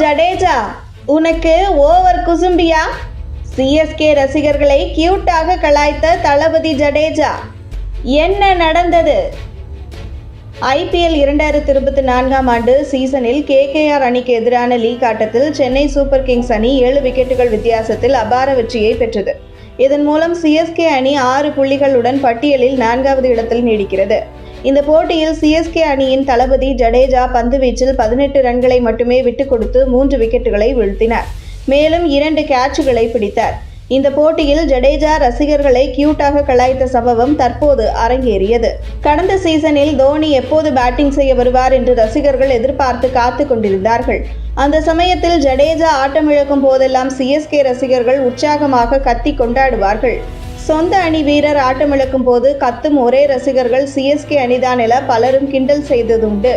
ஜடேஜா உனக்கு over குசும்பியா? CSK ரசிகர்களை கியூட்டாக கலாய்த்த தளபதி ஜடேஜா என்ன நடந்தது? ஐபிஎல் இரண்டாயிரத்தி இருபத்தி நான்காம் ஆண்டு சீசனில் கேகேஆர் அணிக்கு எதிரான லீக் ஆட்டத்தில் சென்னை சூப்பர் கிங்ஸ் அணி ஏழு விக்கெட்டுகள் வித்தியாசத்தில் அபார வெற்றியை பெற்றது. இதன் மூலம் சிஎஸ்கே அணி ஆறு புள்ளிகளுடன் பட்டியலில் நான்காவது இடத்தில் நீடிக்கிறது. இந்த போட்டியில் சிஎஸ்கே அணியின் தளபதி ஜடேஜா பந்துவீச்சில் பதினெட்டு ரன்களை மட்டுமே விட்டுக் கொடுத்து மூன்று விக்கெட்டுகளை வீழ்த்தினார். மேலும் இரண்டு கேட்சுகளை பிடித்தார். இந்த போட்டியில் ஜடேஜா ரசிகர்களை கியூட்டாக கலாய்த்த சம்பவம் தற்போது அரங்கேறியது. கடந்த சீசனில் தோனி எப்போது பேட்டிங் செய்ய வருவார் என்று ரசிகர்கள் எதிர்பார்த்து காத்து கொண்டிருந்தார்கள். அந்த சமயத்தில் ஜடேஜா ஆட்டமிழக்கும் போதெல்லாம் சிஎஸ்கே ரசிகர்கள் உற்சாகமாக கத்தி கொண்டாடுவார்கள். சொந்த அணி வீரர் ஆட்டமிழக்கும் போது கத்தும் ஒரே ரசிகர்கள் சிஎஸ்கே அணிதான் என பலரும் கிண்டல் செய்ததுண்டு.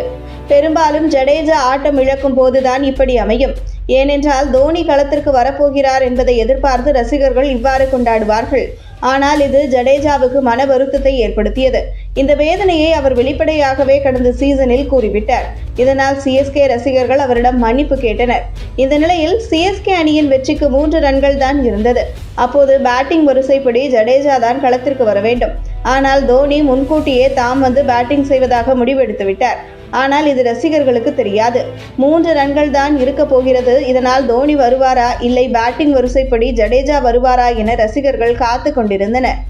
பெரும்பாலும் ஜடேஜா ஆட்டம் இழக்கும் போதுதான் இப்படி அமையும். ஏனென்றால் தோனி களத்திற்கு வரப்போகிறார் என்பதை எதிர்பார்த்து ரசிகர்கள் இவ்வாறு கொண்டாடுவார்கள். ஆனால் இது ஜடேஜாவுக்கு மன வருத்தத்தை ஏற்படுத்தியது. இந்த வேதனையை அவர் வெளிப்படையாகவே கடந்த சீசனில் கூறிவிட்டார். இதனால் சிஎஸ்கே ரசிகர்கள் அவரிடம் மன்னிப்பு கேட்டனர். இந்த நிலையில் சிஎஸ்கே அணியின் வெற்றிக்கு மூன்று ரன்கள் தான் இருந்தது. அப்போது பேட்டிங் வரிசைப்படி ஜடேஜா தான் களத்திற்கு வர வேண்டும். ஆனால் தோனி முன்கூட்டியே தாம் வந்து பேட்டிங் செய்வதாக முடிவெடுத்து விட்டார். ஆனால் இது ரசிகர்களுக்கு தெரியாது. மூன்று ரன்கள் தான் இருக்க போகிறது. இதனால் தோனி வருவாரா? இல்லை பேட்டிங் வரிசைப்படி ஜடேஜா வருவாரா என ரசிகர்கள் காத்து கொண்டிருந்தனர்.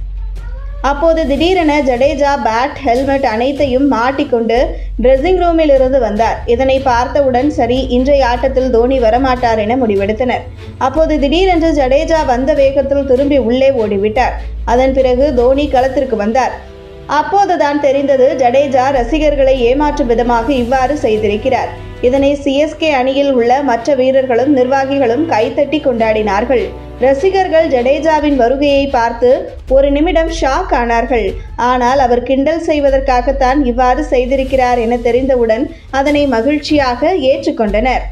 அப்போது திடீரென ஜடேஜா பேட் ஹெல்மெட் அனைத்தையும் மாட்டிக்கொண்டு ட்ரெஸ்ஸிங் ரூமில் இருந்து வந்தார். இதனை பார்த்தவுடன் சரி இன்றைய ஆட்டத்தில் தோனி வரமாட்டார் என முடிவெடுத்தனர். அப்போது திடீரென்று ஜடேஜா வந்த வேகத்தில் திரும்பி உள்ளே ஓடிவிட்டார். அதன் பிறகு தோனி களத்திற்கு வந்தார். அப்போதுதான் தெரிந்தது ஜடேஜா ரசிகர்களை ஏமாற்றும் விதமாக இவ்வாறு செய்திருக்கிறார். இதனை சிஎஸ்கே அணியில் உள்ள மற்ற வீரர்களும் நிர்வாகிகளும் கைத்தட்டி கொண்டாடினார்கள். ரசிகர்கள் ஜடேஜாவின் வருகையை பார்த்து ஒரு நிமிடம் ஷாக் ஆனார்கள். ஆனால் அவர் கிண்டல் செய்வதற்காகத்தான் இவ்வாறு செய்திருக்கிறார் என தெரிந்தவுடன் அதனை மகிழ்ச்சியாக ஏற்றுக்கொண்டனர்.